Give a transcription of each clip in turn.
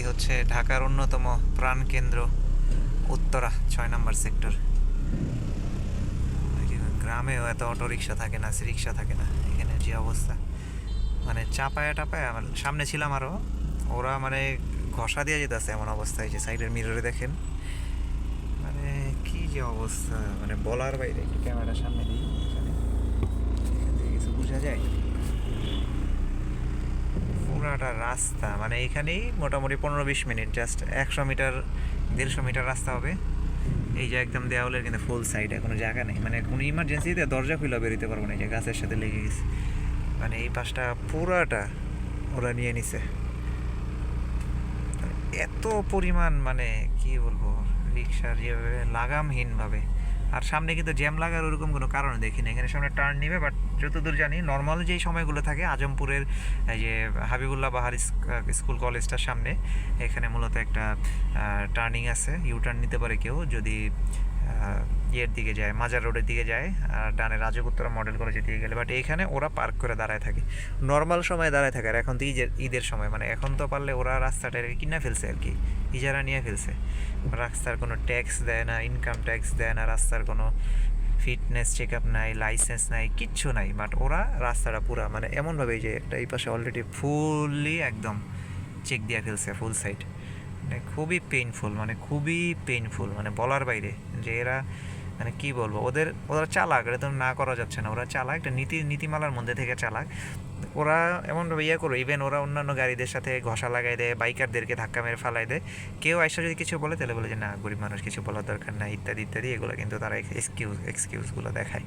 এই হচ্ছে ঢাকার অন্যতম প্রাণকেন্দ্র, উত্তরা, ছয় নম্বর সেক্টর। গ্রামেও এত অটো রিক্সা থাকে না রিক্সা থাকে না, এখানে যে অবস্থা। মানে চাপায়া টাপায়, আমার সামনে ছিলাম আরও ওরা মানে ঘষা দিয়ে যেতেছে এমন অবস্থা যে সাইডের মিররে দেখেন। মানে কি যে অবস্থা মানে বলার বাইরে ক্যামেরার সামনে দিই, এখানে। কিছু বোঝা যায়। পুরাটা রাস্তা মানে এখানেই মোটামুটি পনেরো বিশ মিনিট জাস্ট একশো মিটার, দেড়শো মিটার রাস্তা হবে। এই যে একদম দেওয়ালের কিন্তু ফুল সাইডে কোনো জায়গা নেই। মানে কোনো ইমার্জেন্সিতে দরজা খুলে বেরোতে পারব না যে গাছের সাথে লেগে গেছে। মানে এই পাশটা পুরাটা ওরা নিয়ে নিছে। এত পরিমাণ মানে কি বলব রিক্সার যেভাবে লাগামহীনভাবে। আর সামনে কিন্তু জ্যাম লাগার ওরকম কোনো কারণ দেখি না এখানে সামনে টার্ন নিবে বাট যতদূর জানি নর্মাল যেই সময়গুলো থাকে, আজমপুরের এই যে হাবিবুল্লাহ বাহার স্কুল কলেজটার সামনে, এখানে মূলত একটা টার্নিং আছে। ইউ টার্ন নিতে পারে কেউ, যদি ইয়ের দিকে যায়, মাজার রোডের দিকে যায়, আর ডানে রাজগুত্তরা মডেল কলেজের দিকে গেলে। বাট এইখানে ওরা পার্ক করে দাঁড়ায় থাকে। নর্মাল সময় দাঁড়ায় থাকে, আর এখন তো ঈদের ঈদের সময়। মানে এখন তো পারলে ওরা রাস্তাটা কিনে ফেলছে আর কি। ইজারা নিয়ে ফেলছে। রাস্তার কোনো ট্যাক্স দেয় না ইনকাম ট্যাক্স দেয় না, রাস্তার কোনো ফিটনেস চেক আপ নাই লাইসেন্স নাই, কিচ্ছু নাই। বাট ওরা রাস্তাটা পুরা মানে এমনভাবে যে একটা এই পাশে অলরেডি ফুললি একদম চেক দিয়ে ফেলছে ফুল সাইড খুবই পেইনফুল মানে খুবই পেইনফুল মানে বলার বাইরে যে এরা মানে কি বলব, ওদের, ওরা চালাক, এটা তো না করা যাচ্ছে না। ওরা চালাক, একটা নীতি, নীতিমালার মধ্যে থেকে চালাক। ওরা এমনভাবে ইয়ে করো ইভেন ওরা অন্যান্য গাড়িদের সাথে ঘষা লাগাই দেয়, বাইকারদেরকে ধাক্কা মেরে ফালাই দেয়। কেউ আইসা যদি কিছু বলে, তাহলে বলে যে, না, গরিব মানুষ, কিছু বলার দরকার নাই, ইত্যাদি ইত্যাদি, এগুলো কিন্তু তারা এক্সকিউজ এক্সকিউজগুলো দেখায়।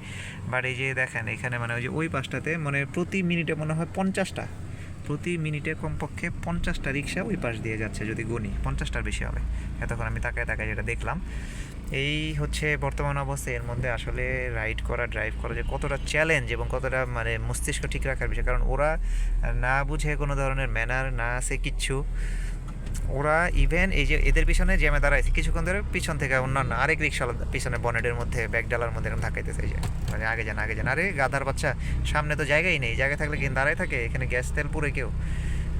বাট এই যে দেখেন, এখানে মানে ওই যে ওই পাশটাতে মানে প্রতি মিনিটে মনে হয় পঞ্চাশটা প্রতি মিনিটে কমপক্ষে পঞ্চাশটা রিক্সা ওই পাশ দিয়ে যাচ্ছে যদি গুনি, পঞ্চাশটার বেশি হবে। এতক্ষণ আমি তাকায় তাকায় যেটা দেখলাম। এই হচ্ছে বর্তমান অবস্থা, এর মধ্যে আসলে রাইড করা ড্রাইভ করা যে কতটা চ্যালেঞ্জ এবং কতটা মানে মস্তিষ্ক ঠিক রাখার বিষয়। কারণ ওরা না বুঝে কোনো ধরনের ম্যানার না আছে কিচ্ছু। ওরা ইভেন এই যে এদের পিছনে জ্যামে দাঁড়াইছে, কিছুক্ষণ ধরে পিছন থেকে অন্যান্য আরেক রিক্সাওয়ালা পিছনে বনেটের মধ্যে ব্যাগ ডালার মধ্যে এরকম ধাক্কাইতেছে যে। মানে আগে যান আগে যান। আরে গাধার বাচ্চা, সামনে তো জায়গাই নেই। জায়গায় থাকলে কিন্তু দাঁড়ায় থাকে? এখানে গ্যাস তেল পুরে কেউ?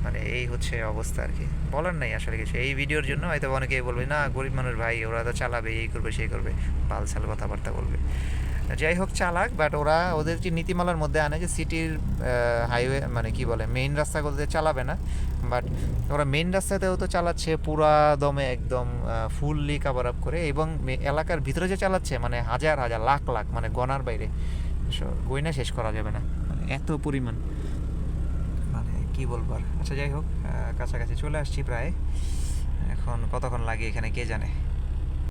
মানে এই হচ্ছে অবস্থা আর কি। বলার নাই আসলে কিছু। এই ভিডিওর জন্য হয়তো অনেকেই বলবে, না, গরিব মানুষ ভাই, ওরা তো চালাবে, এই করবে, সেই করবে। পালসাল কথাবার্তা বলবে। যাই হোক চালাক বাট ওরা ওদের যে নীতিমালার মধ্যে আনে যে সিটির হাইওয়ে মানে কি বলে মেইন রাস্তাগুলোতে চালাবে না বাট ওরা মেইন রাস্তাতেও তো চালাচ্ছে, পুরা দমে একদম ফুললি কাভার আপ করে, এবং এলাকার ভিতরে যে চালাচ্ছে মানে হাজার হাজার, লাখ লাখ মানে গনার বাইরে গয়না শেষ করা যাবে না মানে এত পরিমাণ। মানে কি বলব আচ্ছা যাই হোক কাছাকাছি চলে আসছি প্রায়, এখন কতক্ষণ লাগে এখানে কে জানে।